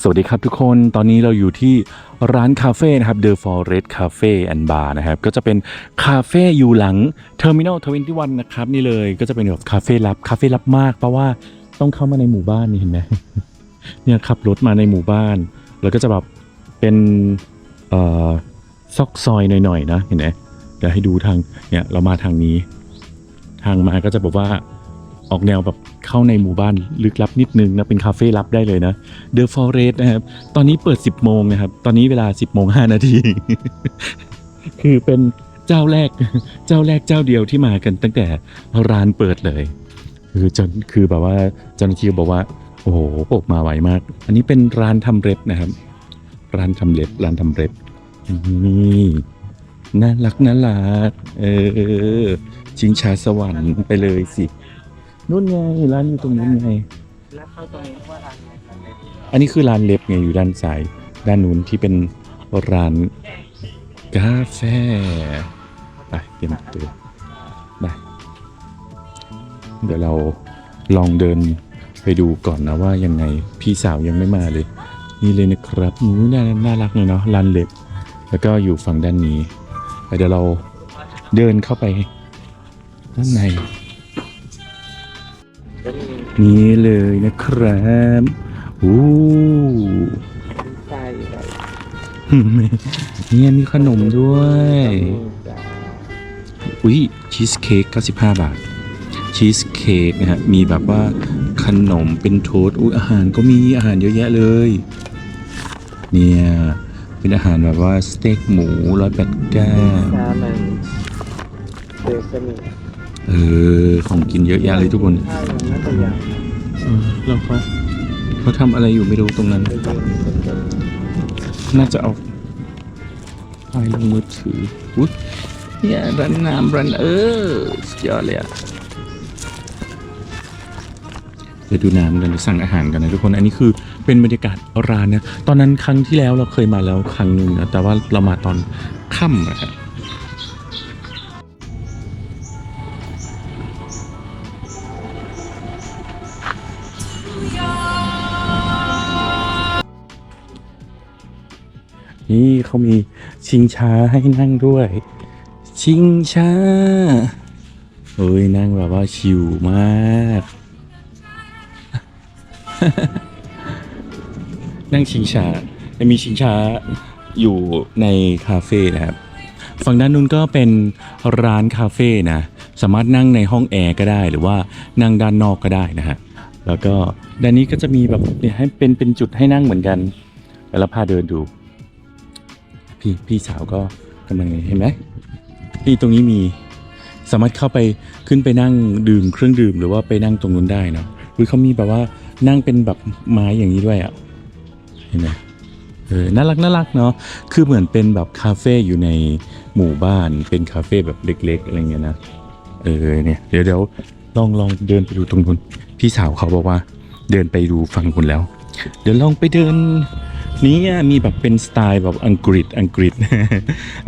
สวัสดีครับทุกคนตอนนี้เราอยู่ที่ร้านคาเฟ่นะครับ The Forest Cafe and Bar นะครับ ก็จะเป็นคาเฟ่อยู่หลัง Terminal 21 นะครับ นี่เลยก็จะเป็นแบบคาเฟ่ลับ คาเฟ่ลับมาก เพราะว่าต้องเข้ามาในหมู่บ้านนี่เห็นไหมเนี่ยขับรถมาในหมู่บ้าน แล้วก็จะแบบเป็นเอ่อซอกซอยหน่อยๆนะเห็นไหมเดี๋ยวให้ดูทางเนี่ยเรามาทางนี้ ทางมาก็จะแบบว่า ออกแนวแบบเข้าในหมู่บ้านลึกลับนิดนึงนะเป็นคาเฟ่ลับได้เลยนะ The Forest นะครับ ตอนนี้เปิด 10 โมงนะครับ ตอนนี้เวลา 10 โมง 5 นาที คือเป็นเจ้าแรกเจ้าแรกเจ้าเดียวที่มากันตั้งแต่ร้านเปิดเลย คือจนคือแบบว่าเจ้าหน้าที่บอกว่า โอ้โหปกมาไวมาก อันนี้เป็นร้านทำเล็บนะครับ ร้านทำเล็บร้านทำเล็บนี่น่ารักน่ารักเออชิงชาสวรรค์ไปเลยสิ นู่นไงร้านอยู่ตรงนู้นไง แล้วเข้าตรงนี้ว่าร้านอะไรกันเลยอันนี้คือร้านเล็บไงอยู่ด้านซ้าย ด้านนู้นที่เป็นร้านกาแฟไปเตรียมตัวไปเดี๋ยวเราลองเดินไปดูก่อนนะว่ายังไงพี่สาวยังไม่มาเลย นี่เลยนะครับนู้น่าน่ารักเลยเนาะร้านเล็บ แล้วก็อยู่ฝั่งด้านนี้ไปเดี๋ยวเราเดินเข้าไปด้านในก็มี นี่เลยนะครับอู้ไส้แบบเนี่ยมีขนมด้วยจ้าอุ้ยชีสเค้ก95 บาท ชีสเค้กนะฮะ มีแบบว่าขนมเป็นโทสต์อุ้ยอาหารก็มีอาหารเยอะแยะเลย เนี่ย เป็นอาหารแบบว่าสเต็กหมูร้อยแปดเก้าซามันเซซามิ เออ ของกินเยอะแยะเลยทุกคนข้าวยังน่าจะเออแล้วเขาเขาทำอะไรอยู่ไม่รู้ตรงนั้น น่าจะเอาไฟลงมือถืออุ๊ยเนี่ยรันน้ำรันเออสุดยอดเลยอะเดี๋ยวดูน้ำกันเดี๋ยวสั่งอาหารกันนะทุกคน อันนี้คือเป็นบรรยากาศร้านนะ ตอนนั้นครั้งที่แล้วเราเคยมาแล้วครั้งหนึ่งนะ แต่ว่าเรามาตอนค่ำนะครับ นี่เขามีชิงช้าให้นั่งด้วย ชิงช้าเฮ้ยนั่งแบบว่าชิลมาก นั่งชิงช้าจะมีชิงช้าอยู่ในคาเฟ่นะครับ ฝั่งด้านนู้นก็เป็นร้านคาเฟ่นะ สามารถนั่งในห้องแอร์ก็ได้หรือว่านั่งด้านนอกก็ได้นะฮะ แล้วก็ด้านนี้ก็จะมีแบบเนี่ยให้เป็นเป็นจุดให้นั่งเหมือนกันแล้วพาเดินดู พี่พี่สาวก็กำลังเห็นไหมพี่ตรงนี้มีสามารถเข้าไปขึ้นไปนั่งดื่มเครื่องดื่มหรือว่าไปนั่งตรงนู้นได้เนาะอุ้ยเขามีแบบว่านั่งเป็นแบบไม้อย่างนี้ด้วยอะ่ะเห็นไหมเออน่ารักน่ารักเนาะคือเหมือนเป็นแบบคาเฟ่อยู่ในหมู่บ้านเป็นคาเฟ่แบบเล็ก ๆ อะไรเงี้ยนะเออเนี่ยเดี๋ยวเดี๋ยวลองลองเดินไปดูตรงนู้นพี่สาวเขาบอกว่า เดินไปดูฝั่งคุณแล้ว เดี๋ยวลองไปเดิน นี้มีแบบเป็นสไตล์แบบอังกฤษอังกฤษ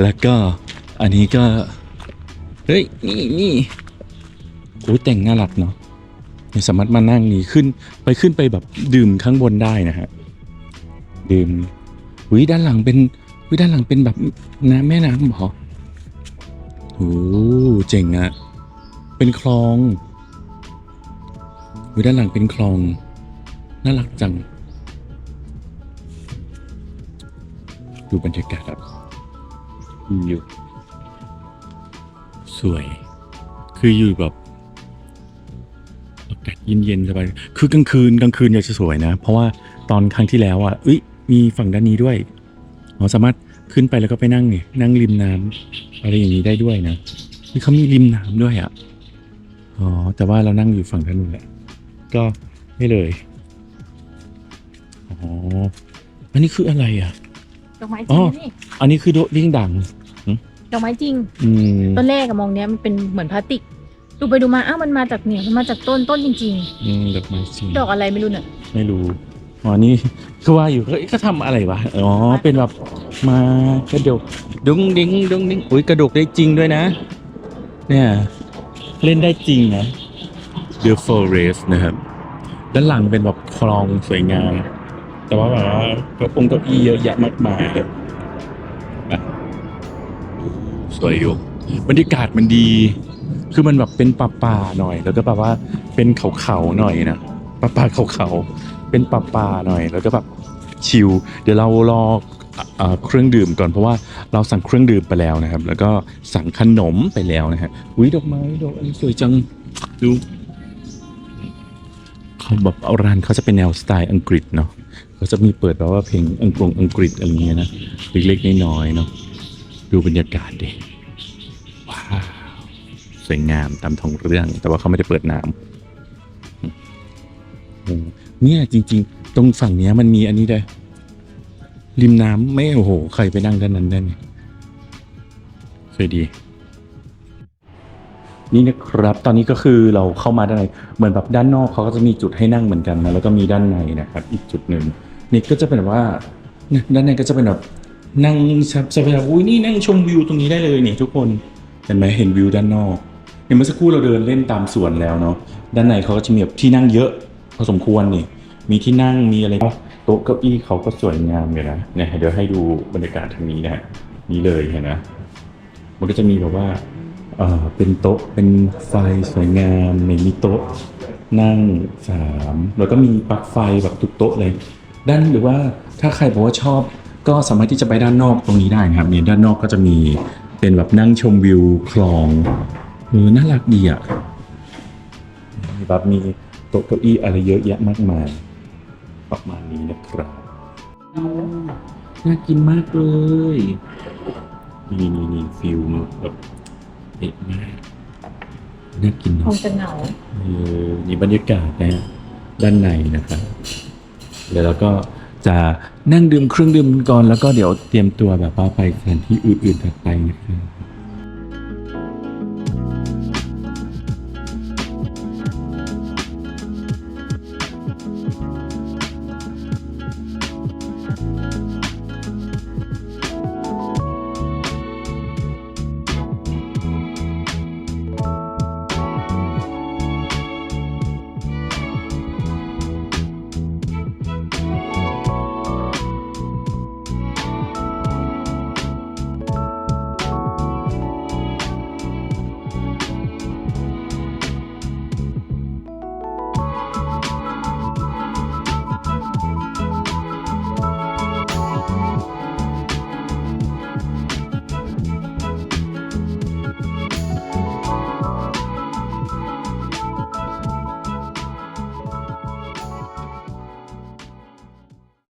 แล้วก็อันนี้ก็ เฮ้ย นี่นี่โอ้แต่งน่ารักเนาะสามารถมานั่งนี่ขึ้นไปขึ้นไปแบบดื่มข้างบนได้นะฮะ ดื่มอุ้ยด้านหลังเป็นอุ้ยด้านหลังเป็นแบบน้ำแม่น้ำหรอโอ้เจ๋งอะเป็นคลองอุ้ยด้านหลังเป็นคลอง น่ารักจัง ดูบรรยากาศครับอยู่ สวย คืออยู่แบบอากาศเย็นๆสบายคือกลางคืนกลางคืนอยากจะสวยนะ เพราะว่าตอนครั้งที่แล้วอะเอ้ยมีฝั่งด้านนี้ด้วยอ๋อสามารถขึ้นไปแล้วก็ไปนั่งนี่นั่งริมน้ำอะไรอย่างนี้ได้ด้วยนะนี่เขามีริมน้ำด้วยอะอ๋อแต่ว่าเรานั่งอยู่ฝั่งด้านนู้นแหละ ก็ไม่เลยอ๋ออันนี้คืออะไรอะด อกไม้จอ๋ริองนี่อันนี้คือโดดิ้งดังดอกไม้จริงอืมต้นแรกอะมองเนี้ยมันเป็นเหมือนพลาสติก ดูไปดูมาอ้าวมันมาจากเนี่ยมันมาจากต้นต้นจริง อืมดอกไม้จริงๆ ดอกอะไรไม่รู้เนี่ย ไม่รู้อ๋อนี่คือว่าอยู่เฮ้ยก็ทำอะไรวะอ๋อเป็นแบบมากระดกดุ้งดิ้งดุ้งดิ้งอุ้ยกระดกได้จริงด้วยนะ เนี่ยเล่นได้จริงนะ The Forest นะครับ ด้านหลังเป็นแบบคลองสวยงาม แต่ว่าแบบว่าเก้าองเก้าอี้เยอะแยะมากมายสวยอยู่บรรยากาศมันดี คือมันแบบเป็นป่าป่าๆหน่อย แล้วก็แบบว่าเป็นเขาเขาๆหน่อยนะป่าป่าเขาเขาๆเป็นป่าป่าๆหน่อย แล้วก็แบบชิลเดี๋ยวเรารอเครื่องดื่มก่อนเพราะว่าเราสั่งเครื่องดื่มไปแล้วนะครับ แล้วก็สั่งขนมไปแล้วนะฮะอุ้ยดอกไม้ดอกอันสวยจังดูเขาแบบเอาร้านเขาจะเป็นแนวสไตล์อังกฤษเนาะ เขาจะมีเปิดแบบว่าเพลงอังกฤษอังกฤษอะไรเงี้ยนะเล็กๆน้อยๆเนาะดูบรรยากาศดิว้าวสวยงามตามท้องเรื่อง แต่ว่าเขาไม่ได้เปิดน้ำเนี่ยจริง ๆ ตรงฝั่งเนี้ยมันมีอันนี้ด้วยริมน้ำไม่โอ้โหใครไปนั่งด้านนั้นได้ไหมสวยดีนี่นะครับ ตอนนี้ก็คือเราเข้ามาด้านใน เหมือนแบบด้านนอกเขาก็จะมีจุดให้นั่งเหมือนกันนะ แล้วก็มีด้านในนะครับ อีกจุดหนึ่ง นี่ก็จะเป็นแบบว่าด้านในก็จะเป็นแบบนั่งสบายๆอุ้ยนี่นั่งชมวิวตรงนี้ได้เลยนี่ทุกคนเห็นไหมเห็นวิวด้านนอกเห็นเมื่อสักครู่เราเดินเล่นตามสวนแล้วเนาะด้านในเขาก็จะมีแบบที่นั่งเยอะพอสมควรนี่มีที่นั่งมีอะไรโต๊ะเก้าอี้เขาก็สวยงามเลยนะเนี่ยเดี๋ยวให้ดูบรรยากาศทางนี้นะฮะนี่เลยเห็นนะมันก็จะมีแบบว่าเออเป็นโต๊ะเป็นไฟสวยงามมีโต๊ะนั่งสามแล้วก็มีปลั๊กไฟแบบทุกโต๊ะเลย ด้านหรือว่าถ้าใครบอกว่าชอบก็สามารถที่จะไปด้านนอกตรงนี้ได้นะครับเนี่ยด้านนอกก็จะมีเป็นแบบนั่งชมวิวคลองเออน่ารักดีอะมีแบบมีโต๊ะเก้าอี้อะไรเยอะแยะมากมายประมาณนี้นะครับน่ากินมากเลยนี่นี่นี่ฟิลแบบเด็ดมากน่ากินคเนาะงจะเหงาเออนี่บรรยากาศนะฮะด้านในนะครับ เดี๋ยวเราก็จะนั่งดื่มเครื่องดื่มกันก่อนแล้วก็เดี๋ยวเตรียมตัวแบบว่าไปสถานที่อื่นๆถัดไปนะครับ